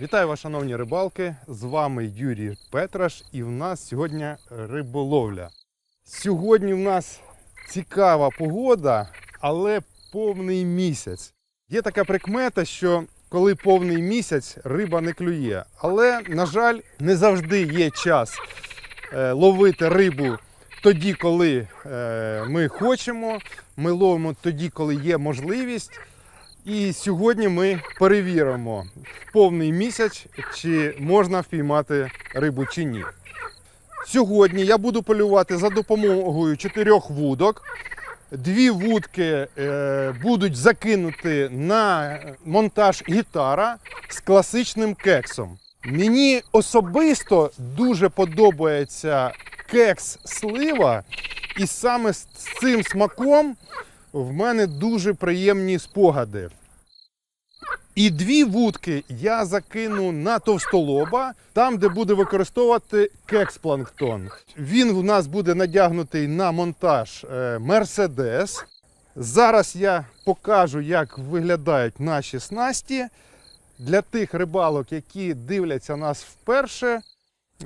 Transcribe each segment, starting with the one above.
Вітаю вас, шановні рибалки! З вами Юрій Петраш, і в нас сьогодні риболовля. Сьогодні в нас цікава погода, але повний місяць. Є така прикмета, що коли повний місяць риба не клює. Але, на жаль, не завжди є час е, ловити рибу тоді, коли е, ми хочемо. Ми ловимо тоді, коли є можливість. І сьогодні ми перевіримо повний місяць, чи можна впіймати рибу чи ні. Сьогодні я буду полювати за допомогою чотирьох вудок. Дві вудки е, будуть закинуті на монтаж гітара з класичним кексом. Мені особисто дуже подобається кекс слива, і саме з цим смаком в мене дуже приємні спогади. І дві вудки я закину на товстолоба, там, де буде використовувати кекс-планктон. Він у нас буде надягнутий на монтаж е, Мерседес. Зараз я покажу, як виглядають наші снасті. Для тих рибалок, які дивляться нас вперше,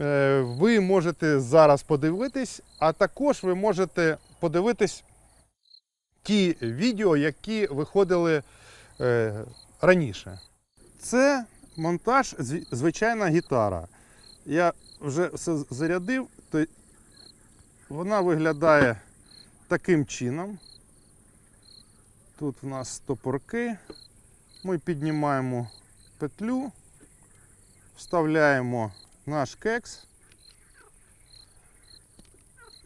е, ви можете зараз подивитись, а також ви можете подивитись ті відео, які виходили е, раніше. Це монтаж, звичайна гітара. Я вже все зарядив, то вона виглядає таким чином. Тут в нас стопорки. Ми піднімаємо петлю, вставляємо наш кекс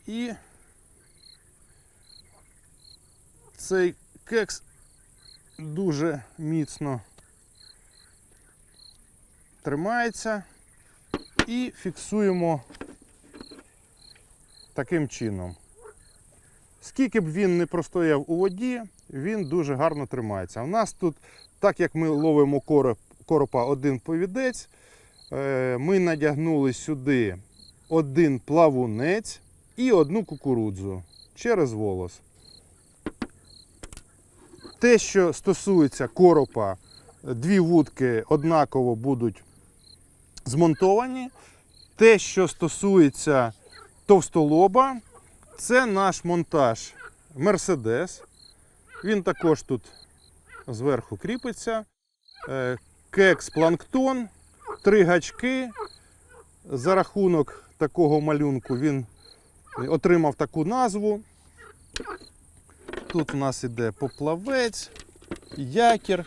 і цей кекс дуже міцно тримається і фіксуємо таким чином. Скільки б він не простояв у воді, він дуже гарно тримається. У нас тут, так як ми ловимо короп, коропа один повідець, е, ми надягнули сюди один плавунець і одну кукурудзу через волос. Те, що стосується коропа, дві вудки однаково будуть змонтовані. Те, що стосується товстолоба, це наш монтаж Мерседес. Він також тут зверху кріпиться. Е, Кекс планктон, три гачки. За рахунок такого малюнку він отримав таку назву. Тут у нас іде поплавець, якір.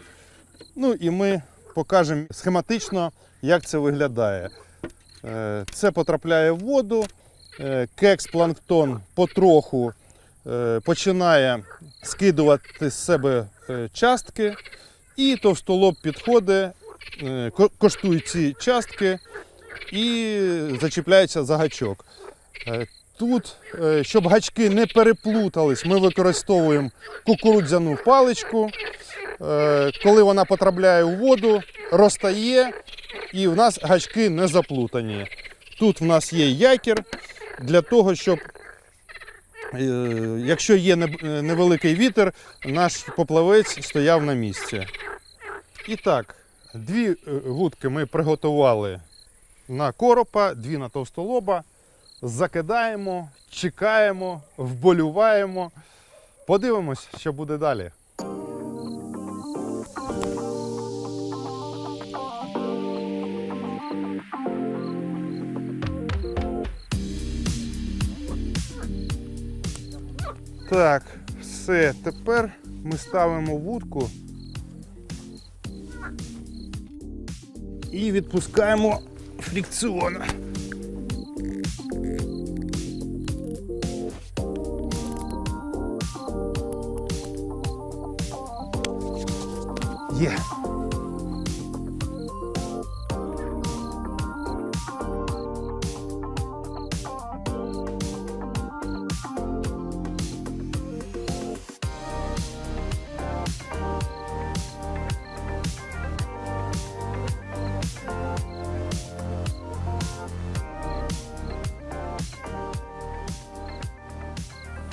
Ну і ми покажемо схематично, як це виглядає. Е, Це потрапляє в воду, е, кекс-планктон потроху е, починає скидувати з себе частки, і товстолоб підходить, коштує ці частки і зачіпляється за гачок. Тут, е, щоб гачки не переплутались, ми використовуємо кукурудзяну паличку. Е, Коли вона потрапляє у воду, розтає і в нас гачки не заплутані. Тут в нас є якір для того, щоб, е, якщо є невеликий вітер, наш поплавець стояв на місці. І так, дві вудки ми приготували на коропа, дві на товстолоба закидаємо, чекаємо, вболюваємо. Подивимось, що буде далі. Так, все, тепер ми ставимо вудку і відпускаємо фрикціон. Є.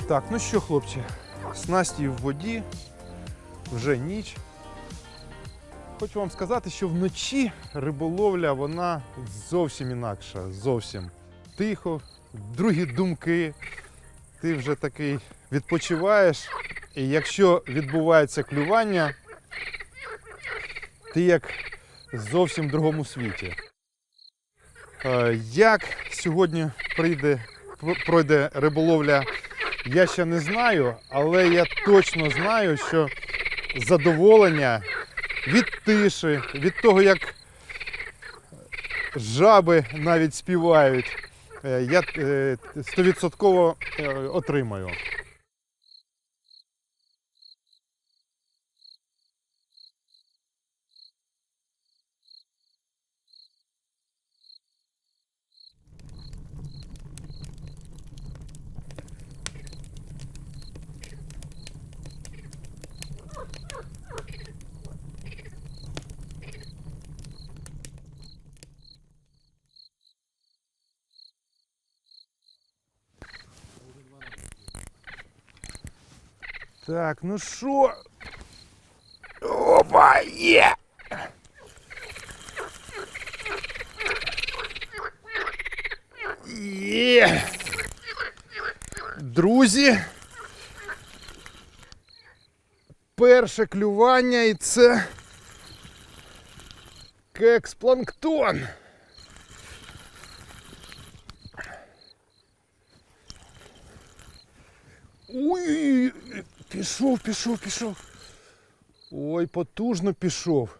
Так, ну що, хлопці, снасті в воді, вже ніч. Хочу вам сказати, що вночі риболовля вона зовсім інакша. Зовсім тихо, другі думки. Ти вже такий відпочиваєш. І якщо відбувається клювання, ти як зовсім в другому світі. Е, Як сьогодні прийде, пройде риболовля, я ще не знаю, але я точно знаю, що задоволення від тиші, від того, як жаби навіть співають, е, я е, стовідсотково е, отримаю. Так, ну що? Опа, є! Є! Друзі. Перше клювання і це кекспланктон. пішов, пішов, пішов. Ой, потужно пішов.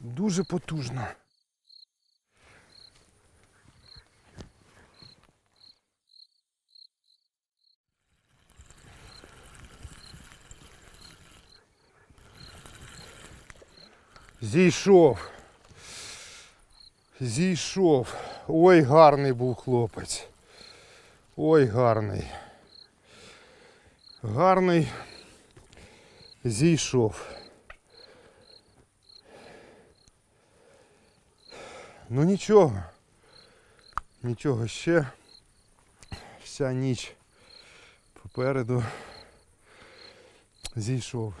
Дуже потужно. Зійшов. Зійшов. Ой, гарний був хлопець. Ой, гарний. Гарний. Зійшов. Ну нічого. Нічого ще. Вся ніч попереду зійшов.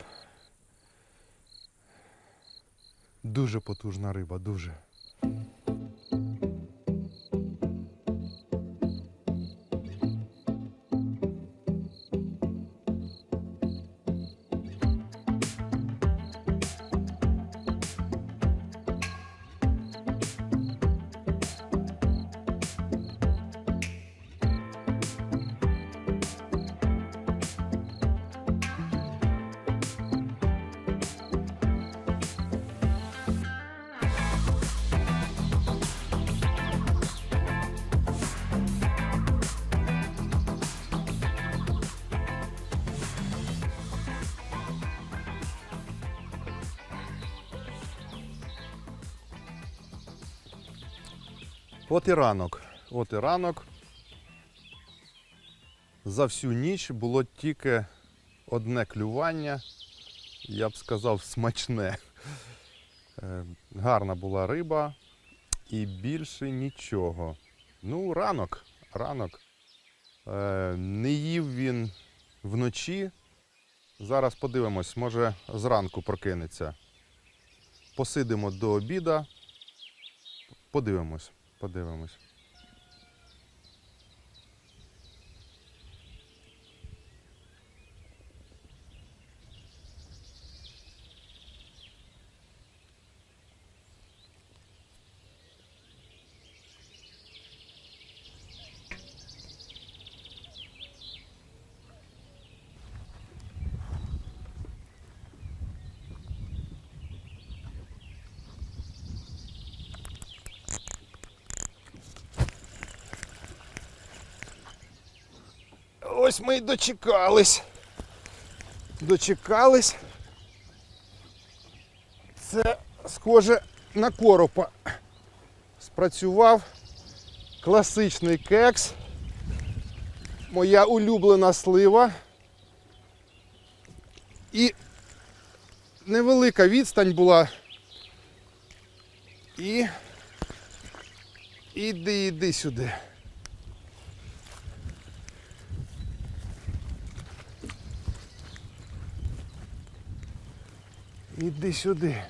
Дуже потужна риба, дуже. От і ранок. От і ранок. За всю ніч було тільки одне клювання, я б сказав, смачне. Е, Гарна була риба і більше нічого. Ну, ранок, ранок. Е, Не їв він вночі. Зараз подивимось, може зранку прокинеться. Посидимо до обіда. Подивимось, подивимось. Ось ми й дочекались. Дочекались. Це схоже на коропа. Спрацював класичний кекс. Моя улюблена слива. І невелика відстань була. І іди, іди сюди. Іди сюди.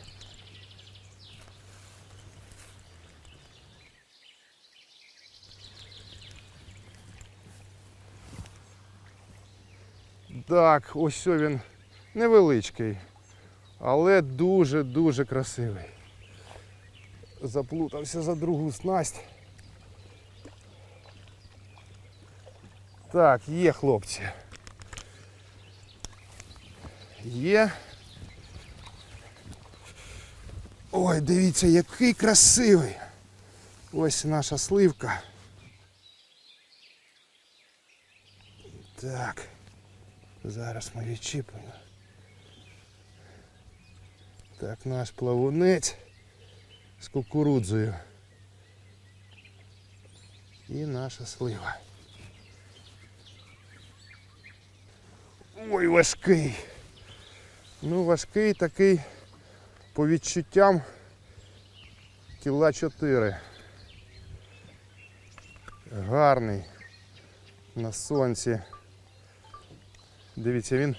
Так, ось він невеличкий, але дуже-дуже красивий. Заплутався за другу снасть. Так, є хлопці. Є. Ой, дивіться, який красивий. Ось наша сливка. Так. Зараз ми відчіпимо. Так, наш плавунець з кукурудзою. І наша слива. Ой, важкий. Ну, важкий такий по відчуттям кіла 4. Гарний на сонці. Дивіться, він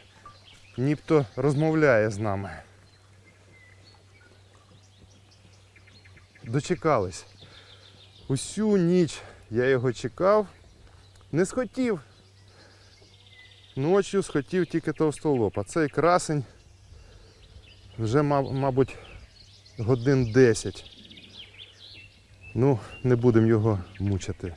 нібто розмовляє з нами. Дочекались. Усю ніч я його чекав, не схотів. Ночі схотів тільки товстолоб, а цей красень вже, ма- мабуть, годин 10. Ну, не будемо його мучити.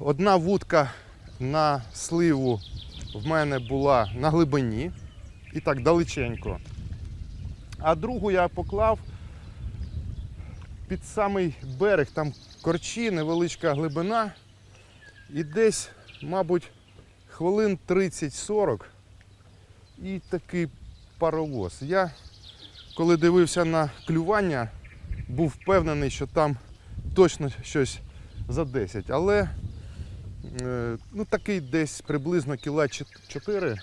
Одна вудка на сливу в мене була на глибині і так далеченько. А другу я поклав під самий берег, там корчі, невеличка глибина. І десь, мабуть, хвилин 30-40 і такий паровоз. Я, коли дивився на клювання, був впевнений, що там точно щось за 10. Але е, ну, такий десь приблизно кіла 4.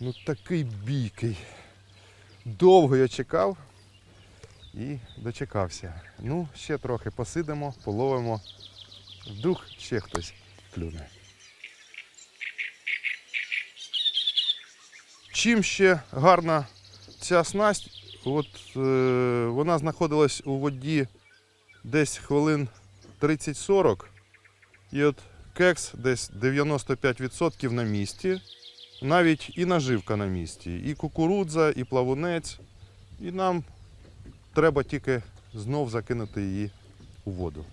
Ну такий бійкий. Довго я чекав і дочекався. Ну, ще трохи посидимо, половимо. Вдруг ще хтось клюне. Чим ще гарна ця снасть? От е, вона знаходилась у воді десь хвилин 30-40. І от кекс десь 95% на місці. Навіть і наживка на місці, і кукурудза, і плавунець. І нам треба тільки знов закинути її у воду.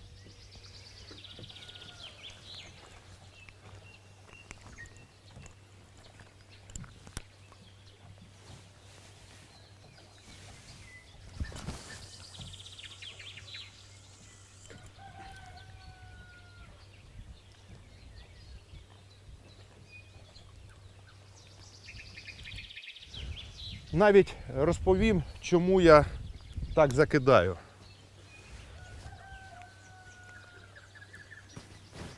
Навіть розповім, чому я так закидаю.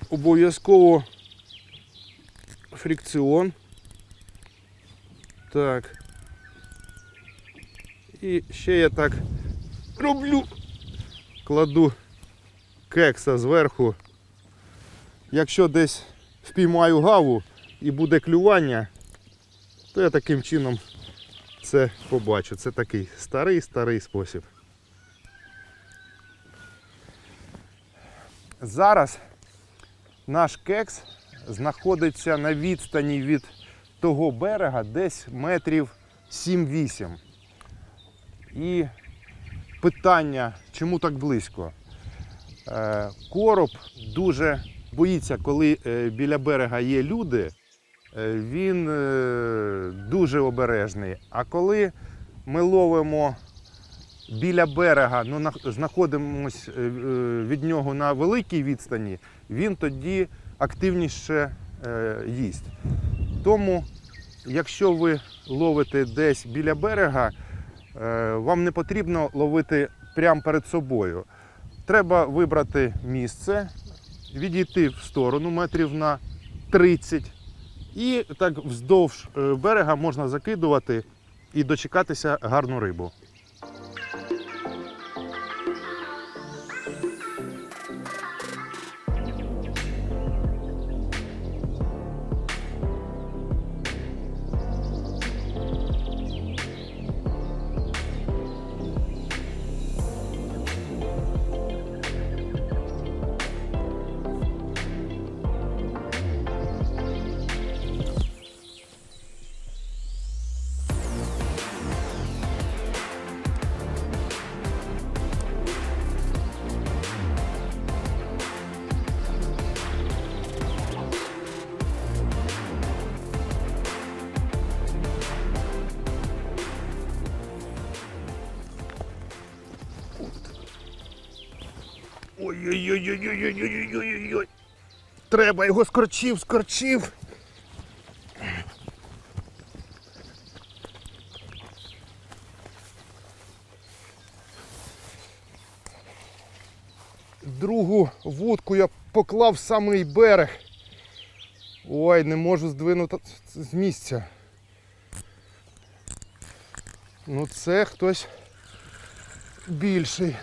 Обов'язково фрикціон. Так. І ще я так роблю. Кладу кекса зверху. Якщо десь впіймаю гаву і буде клювання, то я таким чином це побачу. Це такий старий-старий спосіб. Зараз наш кекс знаходиться на відстані від того берега десь метрів 7-8. І питання, чому так близько? Е, Короб дуже боїться, коли е, біля берега є люди. Е, він е, дуже обережний. А коли ми ловимо біля берега, ну, на- знаходимося е, від нього на великій відстані, він тоді активніше їсть. Тому, якщо ви ловите десь біля берега, вам не потрібно ловити прямо перед собою. Треба вибрати місце, відійти в сторону метрів на 30 і так вздовж е, берега можна закидувати і дочекатися гарну рибу. Ой-ой-ой-ой-ой-ой-ой-ой-ой. Треба його скорчив, скорчив. Другу вудку я поклав в самий берег. Ой, не можу здвинути з місця. Ну це хтось більший.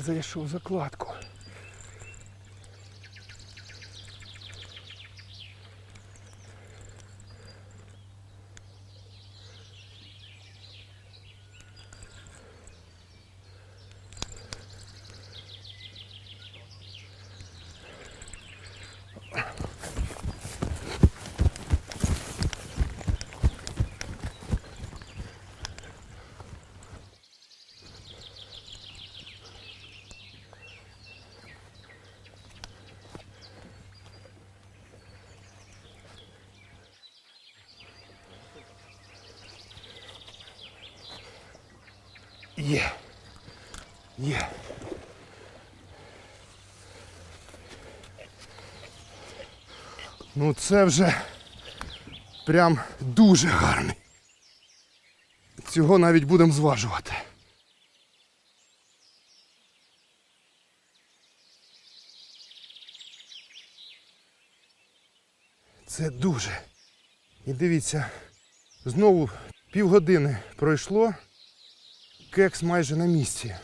Зайшов закладку. Є. Є. Ну це вже прям дуже гарний. Цього навіть будемо зважувати. Це дуже. І дивіться, знову півгодини пройшло. Кекс майже на місці.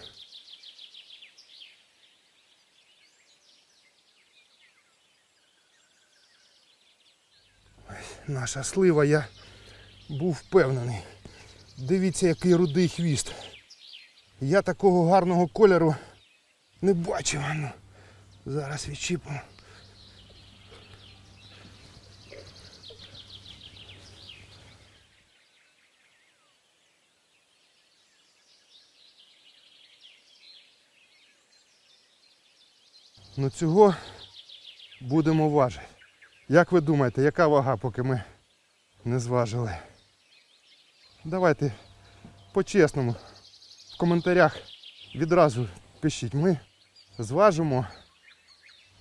Наша слива, я був впевнений. Дивіться, який рудий хвіст. Я такого гарного кольору не бачив. Ну, зараз відчіпимо. Ну цього будемо важити. Як ви думаєте, яка вага, поки ми не зважили? Давайте по-чесному в коментарях відразу пишіть. Ми зважимо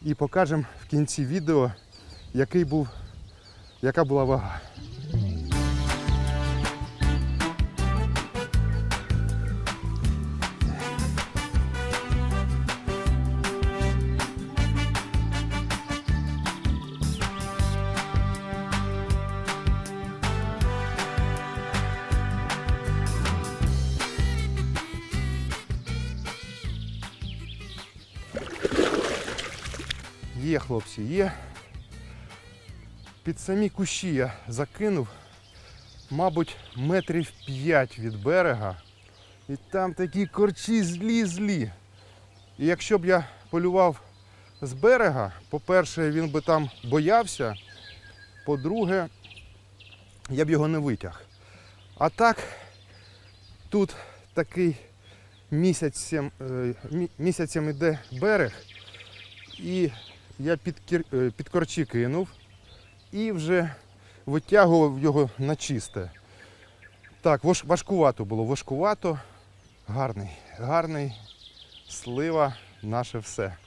і покажемо в кінці відео, який був, яка була вага. Є, хлопці, є. Під самі кущі я закинув, мабуть, метрів 5 від берега. І там такі корчі злі-злі. І якщо б я полював з берега, по-перше, він би там боявся, по-друге, я б його не витяг. А так, тут такий місяцем, е, місяцем іде берег, і я під, кір... е, під корчі кинув і вже витягував його на чисте. Так, важкувато було, важкувато. Гарний, гарний. Слива, наше все.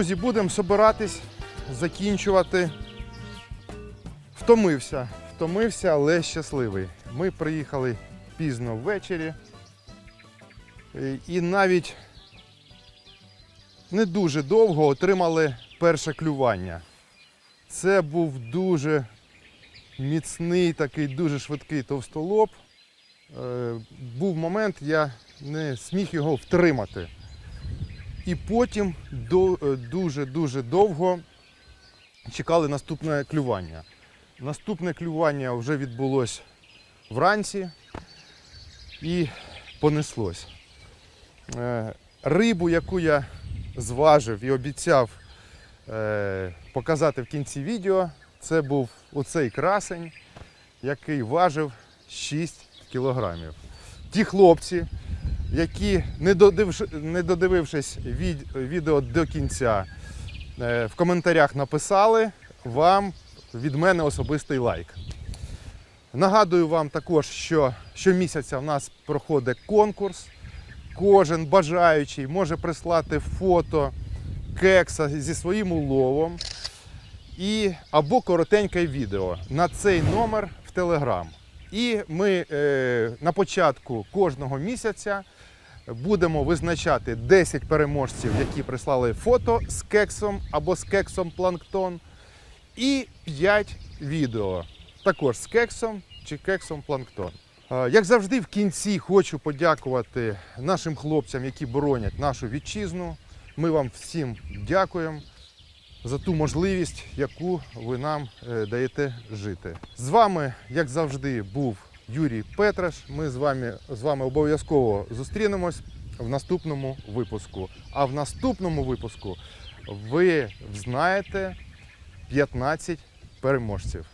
Друзі, будемо збиратись, закінчувати. Втомився, втомився, але щасливий. Ми приїхали пізно ввечері. І- навіть не дуже довго отримали перше клювання. Це був дуже міцний, такий дуже швидкий товстолоб. Е, Був момент, я не зміг його втримати. І потім дуже-дуже довго чекали наступне клювання. Наступне клювання вже відбулось вранці і понеслось. Е, Рибу, яку я зважив і обіцяв е, показати в кінці відео, це був оцей красень, який важив 6 кілограмів. Ті хлопці, які, не, додивившись від, відео до кінця, е, в коментарях написали вам від мене особистий лайк. Нагадую вам також, що щомісяця в нас проходить конкурс. Кожен бажаючий може прислати фото кекса зі своїм уловом і або коротеньке відео на цей номер в Телеграм. І ми е, на початку кожного місяця будемо визначати 10 переможців, які прислали фото з кексом або з кексом планктон, і 5 відео також з кексом чи кексом планктон. Як завжди, в кінці хочу подякувати нашим хлопцям, які боронять нашу вітчизну. Ми вам всім дякуємо за ту можливість, яку ви нам е, даєте жити. З вами, як завжди, був Юрій Петраш. Ми з вами, з вами обов'язково зустрінемось в наступному випуску. А в наступному випуску ви знаєте 15 переможців.